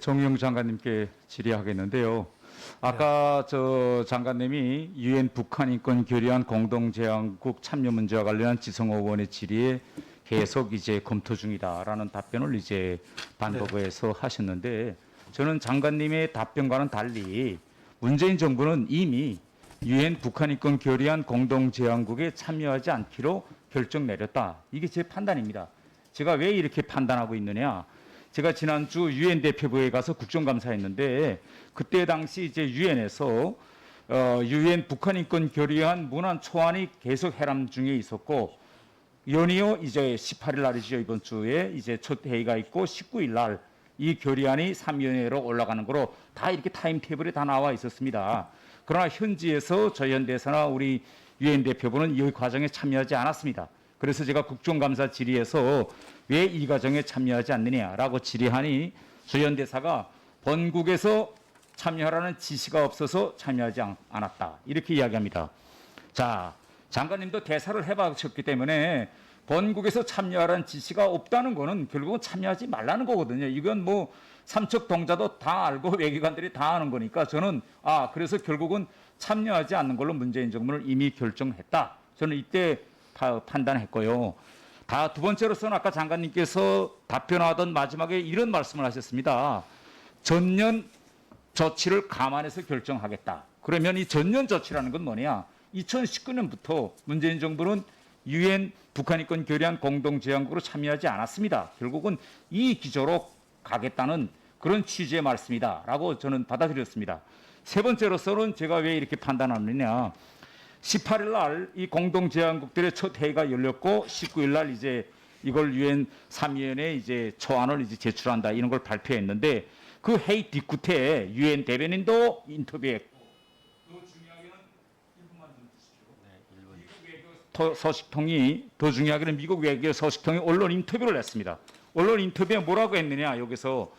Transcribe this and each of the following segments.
정영 장관님께 질의하겠는데요. 아까 저 장관님이 유엔 북한 인권 교류한 공동 제안국 참여 문제와 관련한 지성호 의원의 질의에 계속 이제 검토 중이다라는 답변을 이제 반복해서 하셨는데 저는 장관님의 답변과는 달리 문재인 정부는 이미 유엔 북한 인권 교류한 공동 제안국에 참여하지 않기로 결정 내렸다. 이게 제 판단입니다. 제가 왜 이렇게 판단하고 있느냐? 제가 지난주 유엔 대표부에 가서 국정감사했는데 그때 당시 이제 유엔에서 어, 유엔 북한 인권 교류한 문안 초안이 계속 해람 중에 있었고 연이어 이제 18일 날이죠 이번 주에 이제 첫 회의가 있고 19일 날이 교류안이 3위원회로 올라가는 거로 다 이렇게 타임 테이블에 다 나와 있었습니다. 그러나 현지에서 저희 현대사나 우리 유엔 대표부는 이 과정에 참여하지 않았습니다. 그래서 제가 국정감사 질의에서 왜 이 과정에 참여하지 않느냐라고 질의하니 조현 대사가 본국에서 참여하라는 지시가 없어서 참여하지 않- 않았다 이렇게 이야기합니다. 자 장관님도 대사를 해봤셨기 때문에 본국에서 참여하라는 지시가 없다는 거는 결국은 참여하지 말라는 거거든요. 이건 뭐 삼척 동자도 다 알고 외교관들이 다 아는 거니까 저는 아 그래서 결국은 참여하지 않는 걸로 문재인 정부를 이미 결정했다. 저는 이때 파- 판단했고요. 다 두 번째로서는 아까 장관님께서 답변하던 마지막에 이런 말씀을 하셨습니다. 전년 조치를 감안해서 결정하겠다. 그러면 이 전년 조치라는 건 뭐냐? 2019년부터 문재인 정부는 유엔 북한 인권 교류한 공동 제안국으로 참여하지 않았습니다. 결국은 이 기조로 가겠다는 그런 취지의 말씀이다라고 저는 받아들였습니다. 세 번째로서는 제가 왜 이렇게 판단하느냐? 18일 날 이 공동 제안국들의 첫 회의가 열렸고 19일 날 이제 이걸 유엔 3위원회 이제 초안을 이제 제출한다 이런 걸 발표했는데 그 회의 뒤끝에 유엔 대변인도 인터뷰했고 더 중요하게는 1분만 좀 주시죠. 미국 외교 토- 소식통이 더 중요하게는 미국 외교 소식통이 언론 인터뷰를 했습니다. 언론 인터뷰에 뭐라고 했느냐 여기서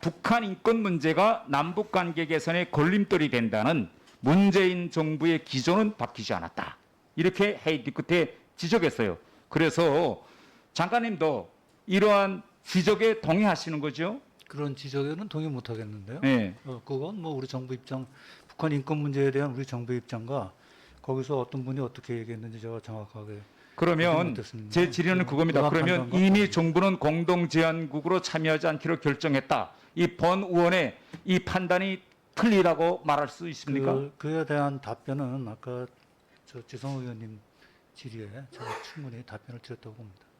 북한 인권 문제가 남북 관계 개선의 걸림돌이 된다는 문재인 정부의 기조는 바뀌지 않았다. 이렇게 회의 뒤끝에 지적했어요. 그래서 장관님도 이러한 지적에 동의하시는 거죠? 그런 지적에는 동의 못 하겠는데요. 네. 어, 그건 뭐 우리 정부 입장, 북한 인권 문제에 대한 우리 정부 입장과 거기서 어떤 분이 어떻게 얘기했는지 제가 정확하게 그러면. 제 질의는 그겁니다. 정확한 그러면 이미. 정부는 공동 제안국으로 참여하지 않기로 결정했다. 이 본 의원의 이 판단이 틀리다고 말할 수 있습니까? 그, 그에 대한 답변은 아까 저 지성 의원님 질의에 제가 충분히 답변을 드렸다고 봅니다.